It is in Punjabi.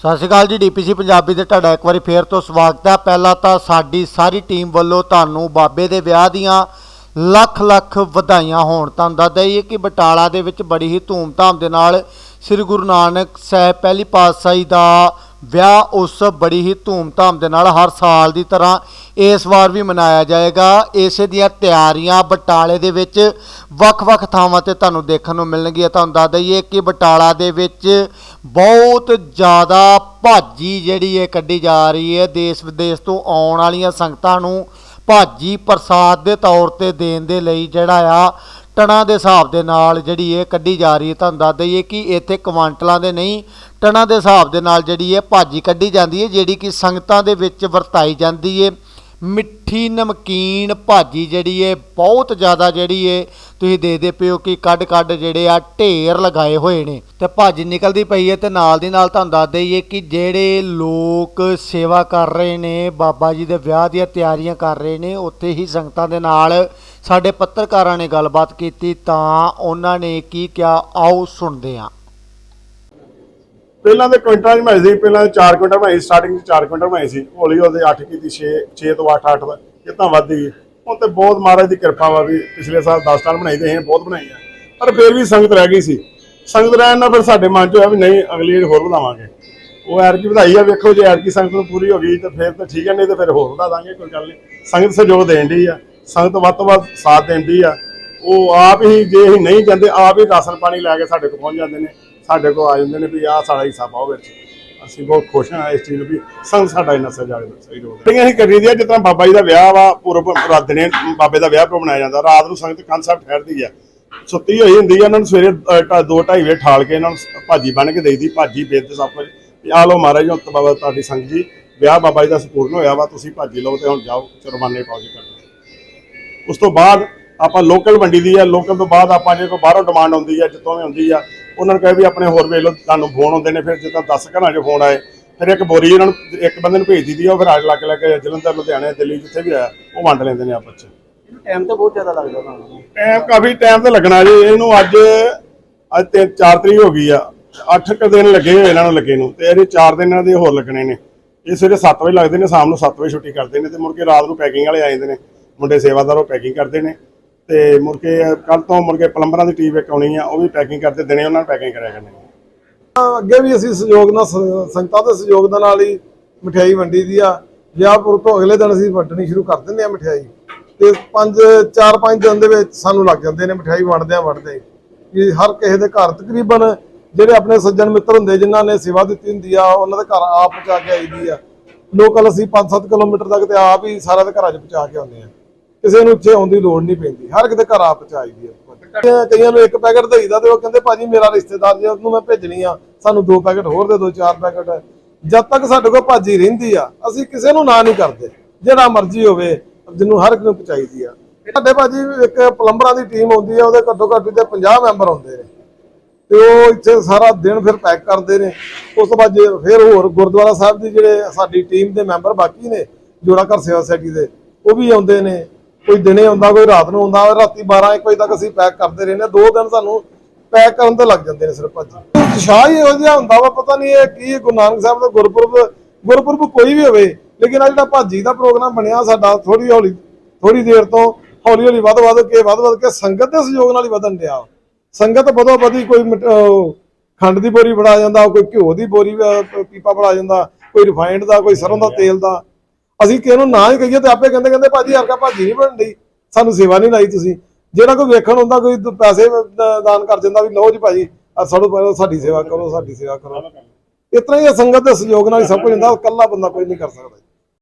ਸਤਿ ਸ਼੍ਰੀ ਅਕਾਲ ਜੀ, ਡੀਪੀਸੀ ਪੰਜਾਬੀ ਦੇ ਤੁਹਾਡਾ ਇੱਕ ਵਾਰੀ ਫੇਰ ਤੋਂ ਸਵਾਗਤ ਹੈ। ਪਹਿਲਾਂ ਤਾਂ ਸਾਡੀ ਸਾਰੀ ਟੀਮ ਵੱਲੋਂ ਤੁਹਾਨੂੰ ਬਾਬੇ ਦੇ ਵਿਆਹ ਦੀਆਂ ਲੱਖ ਲੱਖ ਵਧਾਈਆਂ ਹੋਣ ਤੁਹਾਨੂੰ ਦੱਸ ਦਈਏ ਕਿ ਬਟਾਲਾ ਦੇ ਵਿੱਚ ਬੜੀ ਹੀ ਧੂਮਧਾਮ ਦੇ ਨਾਲ ਸ੍ਰੀ ਗੁਰੂ ਨਾਨਕ ਸਾਹਿਬ ਪਹਿਲੀ ਪਾਤਸ਼ਾਹੀ ਦਾ ਵਿਆਹ ਉਸ ਬੜੀ ਹੀ ਧੂਮਧਾਮ ਦੇ ਨਾਲ ਹਰ ਸਾਲ ਦੀ ਤਰ੍ਹਾਂ ਇਸ ਵਾਰ ਵੀ ਮਨਾਇਆ ਜਾਏਗਾ। ਇਸੇ ਦੀਆਂ ਤਿਆਰੀਆਂ ਬਟਾਲੇ ਦੇ ਵਿੱਚ ਵੱਖ-ਵੱਖ ਥਾਵਾਂ ਤੇ ਤੁਹਾਨੂੰ ਦੇਖਣ ਨੂੰ ਮਿਲਣਗੀਆਂ। ਤੁਹਾਨੂੰ ਦੱਸ ਦਈਏ ਕਿ ਬਟਾਲਾ ਦੇ ਵਿੱਚ ਬਹੁਤ ਜ਼ਿਆਦਾ ਭਾਜੀ ਜਿਹੜੀ ਹੈ ਕੱਢੀ ਜਾ ਰਹੀ ਹੈ। ਦੇਸ਼ ਵਿਦੇਸ਼ ਤੋਂ ਆਉਣ ਵਾਲੀਆਂ ਸੰਗਤਾਂ ਨੂੰ ਭਾਜੀ ਪ੍ਰਸਾਦ ਦੇ ਤੌਰ ਤੇ ਦੇਣ ਦੇ ਲਈ ਜਿਹੜਾ ਆ, ਟਣਾ ਦੇ ਹਿਸਾਬ ਦੇ ਨਾਲ ਜਿਹੜੀ ਇਹ ਕੱਢੀ ਜਾ ਰਹੀ ਹੈ। ਤੁਹਾਨੂੰ ਦੱਸ ਦਈਏ ਕਿ ਇੱਥੇ ਕੁਆਂਟਲਾਂ ਦੇ ਨਹੀਂ ਟਣਾ ਦੇ ਹਿਸਾਬ ਦੇ ਨਾਲ ਜਿਹੜੀ ਇਹ ਭਾਜੀ ਕੱਢੀ ਜਾਂਦੀ ਹੈ, ਜਿਹੜੀ ਕਿ ਸੰਗਤਾਂ ਦੇ ਵਿੱਚ ਵਰਤਾਈ ਜਾਂਦੀ ਹੈ। ਮਿੱਠੀ ਨਮਕੀਨ ਭਾਜੀ ਜਿਹੜੀ ਹੈ ਬਹੁਤ ਜ਼ਿਆਦਾ ਜਿਹੜੀ ਹੈ ਤੁਸੀਂ ਦੇਖਦੇ ਪਿਓ ਕਿ ਕੱਢ ਕੱਢ ਜਿਹੜੇ ਆ ਢੇਰ ਲਗਾਏ ਹੋਏ ਨੇ। ਤੇ ਭਾਜੀ ਨਿਕਲਦੀ ਪਈ ਹੈ ਤੇ ਨਾਲ ਦੀ ਨਾਲ ਤੁਹਾਨੂੰ ਦੱਸ ਦਈਏ ਕਿ ਜਿਹੜੇ ਲੋਕ ਸੇਵਾ ਕਰ ਰਹੇ ਨੇ, ਬਾਬਾ ਜੀ ਦੇ ਵਿਆਹ ਦੀਆਂ ਤਿਆਰੀਆਂ ਕਰ ਰਹੇ ਨੇ, ਉੱਥੇ ਹੀ ਸੰਗਤਾਂ ਦੇ ਨਾਲ ਸਾਡੇ ਪੱਤਰਕਾਰਾਂ ਨੇ ਗੱਲਬਾਤ ਕੀਤੀ ਤਾਂ ਉਹਨਾਂ ਨੇ ਕੀ ਕਿਹਾ, ਆਓ ਸੁਣਦੇ ਹਾਂ। ਪਹਿਲਾਂ ਤੇ ਕੁਇੰਟਲਾਂ ਚ ਬਣਾਈ ਸੀ, ਪਹਿਲਾਂ 4 ਕੁਇੰਟਲ ਬਣਾਈ ਸਟਾਰਟਿੰਗ ਚ 4 ਕੁਇੰਟਲ ਬਣਾਈ ਸੀ। ਹੌਲੀ ਹੌਲੀ 8 ਕੀਤੀ 6 6 ਤੋਂ 8 8 ਇਹ ਤਾਂ ਵੱਧ ਗਈ। ਹੁਣ ਤੇ ਬਹੁਤ ਮਹਾਰਾਜ ਦੀ ਕਿਰਪਾ ਵਾ ਵੀ ਪਿਛਲੇ ਸਾਲ 10 ਟਨ ਬਣਾਈ ਤੇ ਅਸੀਂ ਬਹੁਤ ਬਣਾਈ ਆ। ਪਰ ਫਿਰ ਵੀ ਸੰਗਤ ਰਹਿ ਗਈ ਸੀ। ਸੰਗਤ ਰਹਿਣ ਨਾਲ ਫਿਰ ਸਾਡੇ ਮਨ ਚ ਹੋਇਆ ਵੀ ਨਹੀਂ, ਅਗਲੀ ਵਾਰ ਹੋਰ ਵਧਾਵਾਂਗੇ। ਉਹ ਐਰਕੀ ਵਧਾਈ ਆ, ਵੇਖੋ ਜੇ ਐਰਕੀ ਸੰਗਤ ਨੂੰ ਪੂਰੀ ਹੋ ਗਈ ਤਾਂ ਫਿਰ ਤਾਂ ਠੀਕ ਹੈ ਨਹੀਂ ਤਾਂ ਫਿਰ ਹੋਰ ਵਧਾ ਦਾਂਗੇ, ਕੋਈ ਗੱਲ ਨਹੀਂ। ਸੰਗਤ ਸਹਿਯੋਗ ਦੇਣ ਦੀ ਆ। ਸੰਗਤ ਵੱਧ ਤੋਂ ਵੱਧ ਸਾਥ ਦਿੰਦੀ ਆ। ਉਹ ਆਪ ਹੀ ਜੇ ਅਸੀਂ ਨਹੀਂ ਜਾਂਦੇ, ਆਪ ਹੀ ਰਾਸ਼ਨ ਪਾਣੀ ਲੈ ਕੇ ਸਾਡੇ ਕੋਲ ਪਹੁੰਚ ਜਾਂਦੇ ਨੇ। ਸਾਡੇ ਕੋਲ ਆ ਜਾਂਦੇ ਨੇ ਵੀ ਆਹ ਸਾਡਾ ਹਿੱਸਾ ਪਾਓ ਵਿੱਚ। ਅਸੀਂ ਬਹੁਤ ਖੁਸ਼ ਹਾਂ ਇਸ ਚੀਜ਼ ਨੂੰ ਵੀ ਸੰਗਤ ਸਾਡਾ ਇੰਨਾ ਸਹਿਯੋਗ ਸਹੀ ਰੋਲ ਹੈ। ਅਸੀਂ ਕਰੀ ਦੀ ਆ ਜਿੱਦਾਂ ਬਾਬਾ ਜੀ ਦਾ ਵਿਆਹ ਵਾ, ਪੂਰਬ ਰਾਤ ਬਾਬੇ ਦਾ ਵਿਆਹ ਮਨਾਇਆ ਜਾਂਦਾ। ਰਾਤ ਨੂੰ ਸੰਗਤ ਕੰਨ ਸਾਹਿਬ ਠਹਿਰਦੀ ਆ। ਸੁੱਤੀ ਹੋਈ ਹੁੰਦੀ ਆ, ਉਹਨਾਂ ਨੂੰ ਸਵੇਰੇ 2:30 ਵਜੇ ਠਾਲ ਕੇ ਇਹਨਾਂ ਨੂੰ ਭਾਜੀ ਬਣ ਕੇ ਦੇਈਦੀ, ਭਾਜੀ ਬੇਦ ਸਭ ਕੁਝ। ਵੀ ਆ ਲਓ ਮਹਾਰਾਜ ਹੁਣ ਬਾਬਾ ਤੁਹਾਡੀ ਸੰਗ ਜੀ, ਵਿਆਹ ਬਾਬਾ ਜੀ ਦਾ ਸੰਪੂਰਨ ਹੋਇਆ ਵਾ, ਤੁਸੀਂ ਭਾਜੀ ਲਓ ਤੇ ਹੁਣ ਜਾਓ ਚਰਮਾਨੇ ਪਾਓ ਜੀ ਉਸ ਤੋਂ ਬਾਅਦ ਆਪਾਂ ਲੋਕਲ ਮੰਡੀ ਦੀ ਆ ਲੋਕਲ ਤੋਂ ਬਾਅਦ ਆਪਾਂ ਜੇ ਕੋਈ ਬਾਹਰੋਂ ਡਿਮਾਂਡ ਆਉਂਦੀ ਆ, ਜਿੱਤੋਂ ਵੀ ਆਉਂਦੀ ਆ ਉਹਨਾਂ ਨੂੰ ਕਹੇ ਵੀ ਆਪਣੇ ਹੋਰ ਵੇਖ ਲਓ ਤੁਹਾਨੂੰ ਫੋਨ ਆਉਂਦੇ ਨੇ ਫਿਰ ਜਿੱਦਾਂ 10 ਘਰਾਂ 'ਚ ਫੋਨ ਆਏ ਫਿਰ ਇੱਕ ਬੋਰੀ ਉਹਨਾਂ ਨੂੰ ਇੱਕ ਬੰਦੇ ਨੂੰ ਭੇਜ ਦਿੱਤੀ ਉਹ ਫਿਰ ਆਗ ਲੱਗ ਲੱਗ ਕੇ ਜਲੰਧਰ ਲੁਧਿਆਣੇ ਦਿੱਲੀ ਜਿੱਥੇ ਵੀ ਆਇਆ ਉਹ ਵੰਡ ਲੈਂਦੇ ਨੇ ਆਪਸ 'ਚ। ਟਾਈਮ ਤਾਂ ਬਹੁਤ ਜ਼ਿਆਦਾ ਲੱਗਦਾ ਤੁਹਾਨੂੰ। ਟਾਈਮ ਕਾਫੀ ਟਾਈਮ ਤੇ ਲੱਗਣਾ ਜੀ ਇਹਨੂੰ ਅੱਜ ਅੱਜ ਤੇ 4 ਤਰੀਕ ਹੋ ਗਈ ਆ 8 ਕੁ ਦਿਨ ਲੱਗੇ ਹੋਏ ਇਹਨਾਂ ਨੂੰ ਲੱਗੇ ਨੂੰ ਤੇ ਇਹਦੇ 4 ਦਿਨ ਇਹਨਾਂ ਦੇ ਹੋਰ ਲੱਗਣੇ ਨੇ। ਇਹ ਸਵੇਰੇ 7 ਵਜੇ ਲੱਗਦੇ ਨੇ ਸ਼ਾਮ ਨੂੰ 7 ਵਜੇ ਛੁੱਟੀ ਕਰਦੇ ਨੇ ਤੇ ਮੁੜ ਕੇ ਰਾਤ ਨੂੰ ਪੈਕਿੰਗ ਵਾਲੇ ਆ ਜਾਂਦੇ ਨੇ ਮੁੰਡੇ ਸੇਵਾਦਾਰ ਉਹ ਪੈਕਿੰਗ ਕਰਦੇ ਨੇ। ਤੇ ਮੁੜ ਕੇ ਕੱਲ ਤੋਂ ਮੁੜ ਕੇ ਪਲੰਬਰਾਂ ਦੀ ਟੀਮ ਇੱਕ ਆਉਣੀ ਆ, ਉਹ ਵੀ ਪੈਕਿੰਗ ਕਰਦੇ, ਦਿਨੇ ਉਹਨਾਂ ਨੂੰ ਪੈਕਿੰਗ ਕਰਿਆ ਕਰਨੀ। ਅੱਗੇ ਵੀ ਅਸੀਂ ਸਹਿਯੋਗ ਨਾਲ ਸੰਗਤਾਂ ਦੇ ਸਹਿਯੋਗ ਦੇ ਨਾਲ ਹੀ ਮਠਿਆਈ ਵੰਡੀ ਦੀ ਆ। ਵਿਆਹਪੁਰ ਤੋਂ ਅਗਲੇ ਦਿਨ ਅਸੀਂ ਵੰਡਣੀ ਸ਼ੁਰੂ ਕਰ ਦਿੰਦੇ ਆ ਮਠਿਆਈ। ਤੇ 5 4-5 ਦਿਨ ਦੇ ਵਿੱਚ ਸਾਨੂੰ ਲੱਗ ਜਾਂਦੇ ਨੇ ਮਠਿਆਈ ਵੰਡਦਿਆਂ ਵੰਡਦੇ। ਕਿ ਹਰ ਕਿਸੇ ਦੇ ਘਰ ਤਕਰੀਬਨ ਜਿਹੜੇ ਆਪਣੇ ਸੱਜਣ ਮਿੱਤਰ ਹੁੰਦੇ, ਜਿਨ੍ਹਾਂ ਨੇ ਸੇਵਾ ਦਿੱਤੀ ਹੁੰਦੀ ਆ, ਉਹਨਾਂ ਦੇ ਘਰ ਆਪ ਪਹੁੰਚਾ ਕੇ ਆਈਦੀ ਆ। ਲੋਕਲ ਅਸੀਂ 5-7 ਕਿਲੋਮੀਟਰ ਤੱਕ ਤੇ ਆਪ ਹੀ ਸਾਰਿਆਂ ਦੇ ਘਰਾਂ 'ਚ ਪਹੁੰਚਾ ਕੇ ਆਉਂਦੇ ਆ। ਕਿਸੇ ਨੂੰ ਇੱਥੇ ਆਉਣ ਦੀ ਲੋੜ ਨਹੀਂ ਪੈਂਦੀ, ਹਰ ਕਿਤੇ ਘਰ ਆਪ ਪਹੁੰਚਾਈਦੀ ਆ। ਕਈਆਂ ਨੂੰ ਇੱਕ ਪੈਕਟ ਦੇਈਦਾ ਤੇ ਉਹ ਕਹਿੰਦੇ, ਭਾਜੀ, ਮੇਰਾ ਰਿਸ਼ਤੇਦਾਰ ਜੀ ਉਹਨੂੰ ਮੈਂ ਭੇਜਣੀ ਆ, ਸਾਨੂੰ ਦੋ ਪੈਕਟ ਹੋਰ ਦੇ ਦਿਓ, ਚਾਰ ਪੈਕਟ। ਜਦ ਤੱਕ ਸਾਡੇ ਕੋਲ ਭਾਜੀ ਰਹਿੰਦੀ ਆ, ਅਸੀਂ ਕਿਸੇ ਨੂੰ ਨਾ ਨਹੀਂ ਕਰਦੇ, ਜਿਹੜਾ ਮਰਜ਼ੀ ਹੋਵੇ, ਜਿਹਨੂੰ ਹਰ ਇੱਕ ਨੂੰ ਪਹੁੰਚਾਈਦੀ ਆ। ਸਾਡੇ ਭਾਜੀ ਇੱਕ ਪਲੰਬਰਾਂ ਦੀ ਟੀਮ ਆਉਂਦੀ ਆ, ਉਹਦੇ ਘੱਟੋ ਘੱਟ ਤੇ 50 ਮੈਂਬਰ ਆਉਂਦੇ ਨੇ। ਤੇ ਉਹ ਇੱਥੇ ਸਾਰਾ ਦਿਨ ਫਿਰ ਪੈਕ ਕਰਦੇ ਨੇ। ਉਸ ਤੋਂ ਬਾਅਦ ਫਿਰ ਹੋਰ ਗੁਰਦੁਆਰਾ ਸਾਹਿਬ ਦੀ ਜਿਹੜੇ ਸਾਡੀ ਟੀਮ ਦੇ ਮੈਂਬਰ ਬਾਕੀ ਨੇ, ਜੋੜਾ ਘਰ ਸੇਵਾ ਸੋਸਾਇਟੀ ਦੇ, ਉਹ ਵੀ ਆਉਂਦੇ ਨੇ। ਕੋਈ ਦਿਨੇ ਆਉਂਦਾ ਕੋਈ ਰਾਤ ਨੂੰ ਆਉਂਦਾ ਰਾਤੀ 12 1 ਵਜੇ ਤੱਕ ਅਸੀਂ ਪੈਕ ਕਰਦੇ ਰਹਿੰਦੇ ਹਾਂ। ਦੋ ਦਿਨ ਸਾਨੂੰ ਪੈਕ ਕਰਨ ਤੇ ਲੱਗ ਜਾਂਦੇ ਨੇ ਸਿਰਫ ਭਾਜੀ। ਉਤਸ਼ਾਹ ਹੀ ਇਹੋ ਜਿਹਾ ਹੁੰਦਾ ਵਾ, ਪਤਾ ਨਹੀਂ ਇਹ ਕੀ, ਗੁਰੂ ਨਾਨਕ ਸਾਹਿਬ ਦਾ ਗੁਰਪੁਰਬ ਗੁਰਪੁਰਬ ਕੋਈ ਵੀ ਹੋਵੇ, ਲੇਕਿਨ ਆ ਜਿਹੜਾ ਭਾਜੀ ਦਾ ਪ੍ਰੋਗਰਾਮ ਬਣਿਆ ਸਾਡਾ ਥੋੜੀ ਹੌਲੀ ਥੋੜੀ ਦੇਰ ਤੋਂ ਹੌਲੀ ਹੌਲੀ ਵੱਧ ਵੱਧ ਕੇ, ਵੱਧ ਵੱਧ ਕੇ ਸੰਗਤ ਦੇ ਸਹਿਯੋਗ ਨਾਲ ਹੀ ਵਧਣ ਡਿਆ। ਸੰਗਤ ਵਧੋ ਵਧੀ ਕੋਈ ਮਿਠ- ਖੰਡ ਦੀ ਬੋਰੀ ਬਣਾ ਜਾਂਦਾ, ਕੋਈ ਘਿਓ ਦੀ ਬੋਰੀ ਪੀਪਾ ਬਣਾ ਜਾਂਦਾ, ਕੋਈ ਰਿਫਾਈਨਡ ਦਾ, ਕੋਈ ਸਰੋਂ ਦਾ ਤੇਲ ਦਾ। ਅਸੀਂ ਕਿਸੇ ਨੂੰ ਨਾ ਹੀ ਕਹੀਏ ਤੇ ਆਪੇ ਕਹਿੰਦੇ ਕਹਿੰਦੇ ਭਾਜੀ ਹਰਕਾ ਭਾਜੀ ਨਹੀਂ ਬਣਦੀ ਸਾਨੂੰ ਸੇਵਾ ਨਹੀਂ ਲਾਈ ਤੁਸੀਂ। ਜਿਹੜਾ ਕੋਈ ਵੇਖਣ ਹੁੰਦਾ ਕੋਈ ਪੈਸੇ ਦਾਨ ਕਰ ਜਾਂਦਾ ਵੀ ਲਓ ਜੀ ਭਾਜੀ ਆ ਸਾਡੋ ਸੇਵਾ ਕਰੋ ਸਾਡੀ ਸੇਵਾ ਕਰੋ। ਇਸ ਤਰ੍ਹਾਂ ਹੀ ਸੰਗਤ ਦੇ ਸਹਿਯੋਗ ਨਾਲ ਹੀ ਸਭ ਕੁਝ ਹੁੰਦਾ ਇਕੱਲਾ ਬੰਦਾ ਕੋਈ ਨਹੀਂ ਕਰ ਸਕਦਾ